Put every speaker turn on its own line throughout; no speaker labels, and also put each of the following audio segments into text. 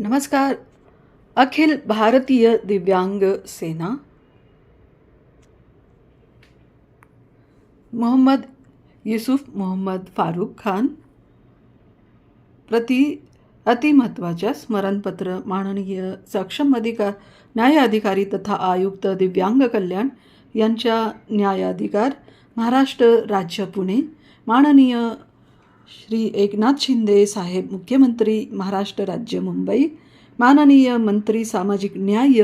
नमस्कार. अखिल भारतीय दिव्यांग सेना. मोहम्मद युसुफ मोहम्मद फारूक खान. प्रति अतिमहत्त्वाच्या स्मरणपत्र माननीय सक्षम अधिकार न्यायाधिकारी तथा आयुक्त दिव्यांग कल्याण यांच्या न्यायाधिकार महाराष्ट्र राज्य पुणे. माननीय श्री एकनाथ शिंदे साहेब मुख्यमंत्री महाराष्ट्र राज्य मुंबई. माननीय मंत्री सामाजिक न्याय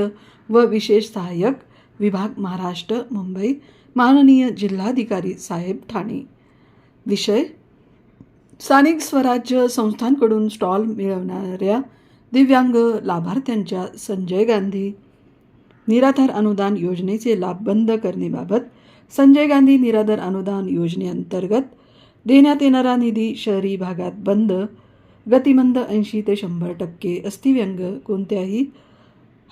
व विशेष सहाय्यक विभाग महाराष्ट्र मुंबई. माननीय जिल्हाधिकारी साहेब ठाणे. विषय स्थानिक स्वराज्य संस्थांकडून स्टॉल मिळवणाऱ्या दिव्यांग लाभार्थ्यांच्या संजय गांधी निराधार अनुदान योजनेचे लाभ बंद करण्याबाबत संजय गांधी निराधार अनुदान योजनेअंतर्गत देण्यात येणारा निधी शहरी भागात बंद गतिमंद ऐंशी ते शंभर टक्के अस्थिव्यंग कोणत्याही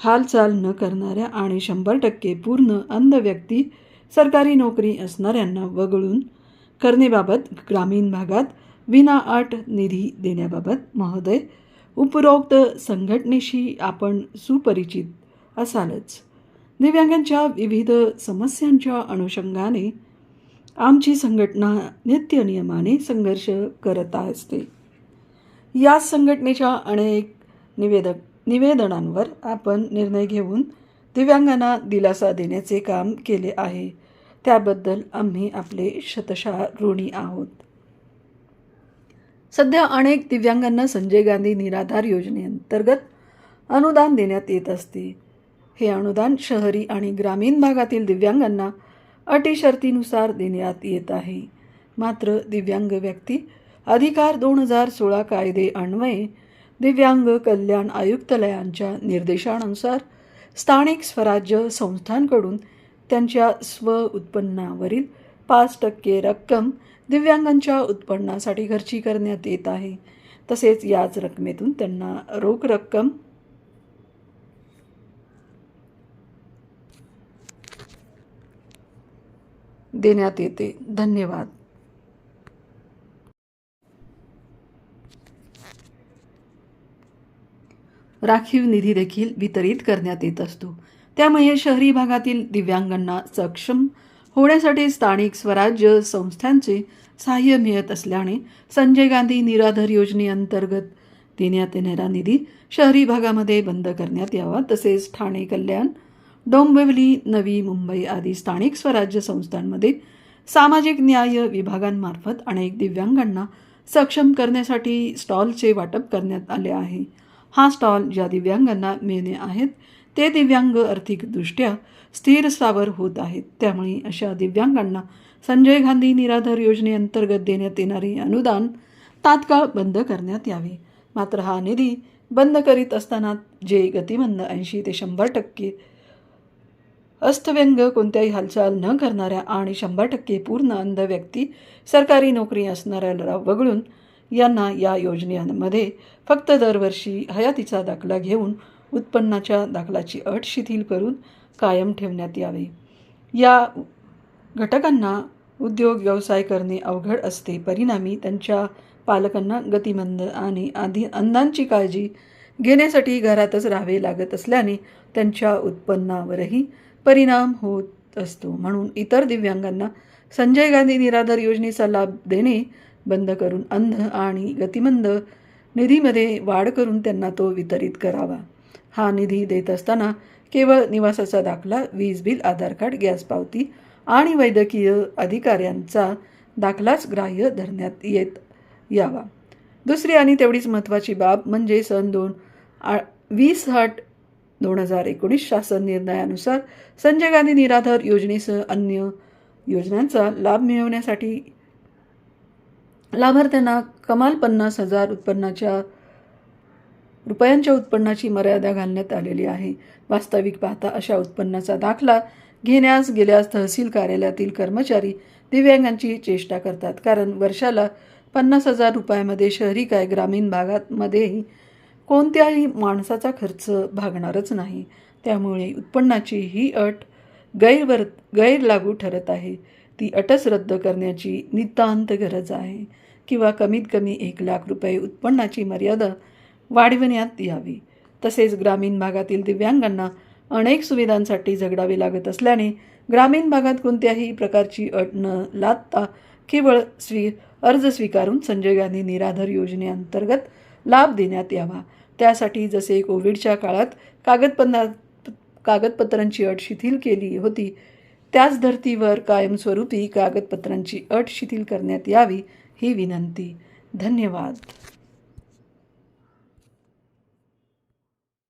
हालचाल न करणाऱ्या आणि शंभर टक्के पूर्ण अंध व्यक्ती सरकारी नोकरी असणाऱ्यांना वगळून करणेबाबत ग्रामीण भागात विनाअट निधी देण्याबाबत महोदय उपरोक्त संघटनेशी आपण सुपरिचित असालच. दिव्यांगांच्या विविध समस्यांच्या अनुषंगाने आमची संघटना नित्यनियमाने संघर्ष करत असते. या संघटनेच्या अनेक निवेदक निवेदनांवर आपण निर्णय घेऊन दिव्यांगांना दिलासा देण्याचे काम केले आहे. त्याबद्दल आम्ही आपले शतशः ऋणी आहोत. सध्या अनेक दिव्यांगांना संजय गांधी निराधार योजनेअंतर्गत अनुदान देण्यात येत असते. हे अनुदान शहरी आणि ग्रामीण भागातील दिव्यांगांना अटी शर्तीनुसार देण्यात येत आहे. मात्र दिव्यांग व्यक्ती अधिकार दोन हजार सोळा कायदे अन्वये दिव्यांग कल्याण आयुक्तालयांच्या निर्देशानुसार स्थानिक स्वराज्य संस्थांकडून त्यांच्या स्व उत्पन्नावरील पाच टक्के रक्कम दिव्यांगांच्या उत्पन्नासाठी खर्ची करण्यात येत आहे. तसेच याच रकमेतून त्यांना रोख रक्कम देण्यात येते. धन्यवाद. राखीव निधी देखील वितरित करण्यात येत असतो. त्यामुळे शहरी भागातील दिव्यांगांना सक्षम होण्यासाठी स्थानिक स्वराज्य संस्थांचे सहाय्य मिळत असल्याने संजय गांधी निराधार योजनेअंतर्गत देण्यात येणारा निधी शहरी भागामध्ये बंद करण्यात यावा तसेच ठाणे कल्याण डोंबिवली नवी मुंबई आदी स्थानिक स्वराज्य संस्थांमध्ये सामाजिक न्याय विभागांमार्फत अनेक दिव्यांगांना सक्षम करण्यासाठी स्टॉलचे वाटप करण्यात आले आहे. हा स्टॉल ज्या दिव्यांगांना मिळणे आहेत ते दिव्यांग आर्थिकदृष्ट्या स्थिर स्थावर होत आहेत. त्यामुळे अशा दिव्यांगांना संजय गांधी निराधार योजनेअंतर्गत देण्यात येणारे अनुदान तात्काळ बंद करण्यात यावे. मात्र हा निधी बंद करीत असताना जे गतिमंद ऐंशी ते शंभर टक्के अस्तव्यंग कोणत्याही हालचाल न करणाऱ्या आणि शंभर टक्के पूर्ण अंध व्यक्ती सरकारी नोकरी असणाऱ्याला वगळून यांना या योजनेमध्ये फक्त दरवर्षी हयातीचा दाखला घेऊन उत्पन्नाच्या दाखलाची अट शिथिल करून कायम ठेवण्यात यावे. या घटकांना उद्योग व्यवसाय करणे अवघड असते. परिणामी त्यांच्या पालकांना गतिमंद आणि आधी अंधांची काळजी घेण्यासाठी घरातच राहावे लागत असल्याने त्यांच्या उत्पन्नावरही परिणाम होत असतो. म्हणून इतर दिव्यांगांना संजय गांधी निराधार योजनेचा लाभ देणे बंद करून अंध आणि गतिमंद निधीमध्ये वाढ करून त्यांना तो वितरित करावा. हा निधी देत असताना केवळ निवासाचा दाखला वीज बिल आधार कार्ड गॅस पावती आणि वैद्यकीय अधिकाऱ्यांचा दाखलाच ग्राह्य धरण्यात येत यावा. दुसरी आणि तेवढीच महत्त्वाची बाब म्हणजे सन दोन आ वीस आठ दोन हजार एकोणीस शासन निर्णयानुसार संजय गांधी निराधार योजनेसह अन्य योजनांचा लाभ मिळवण्यासाठी लाभार्थ्यांना कमाल पन्नास हजार उत्पन्नाच्या रुपयांच्या उत्पन्नाची मर्यादा घालण्यात आलेली आहे. वास्तविक पाहता अशा उत्पन्नाचा दाखला घेण्यास गेल्यास तहसील कार्यालयातील कर्मचारी दिव्यांगांची चेष्टा करतात. कारण वर्षाला पन्नास हजार रुपयामध्ये शहरी काय ग्रामीण भागातमध्येही कोणत्याही माणसाचा खर्च भागणारच नाही. त्यामुळे उत्पन्नाची ही अट गैरवर गैरलागू ठरत आहे. ती अटच रद्द करण्याची नितांत गरज आहे. किंवा कमीत कमी एक लाख रुपये उत्पन्नाची मर्यादा वाढविण्यात यावी. तसेच ग्रामीण भागातील दिव्यांगांना अनेक सुविधांसाठी झगडावे लागत असल्याने ग्रामीण भागात कोणत्याही प्रकारची अट न लादता केवळ स्वी अर्ज स्वीकारून संजय गांधी निराधार योजनेअंतर्गत लाभ देण्यात यावा. त्यासाठी जसे कोविडच्या काळात कागदपत्रा कागदपत्रांची अट शिथिल केली होती त्याच धर्तीवर कायमस्वरूपी कागदपत्रांची अट शिथिल करण्यात यावी ही विनंती. धन्यवाद.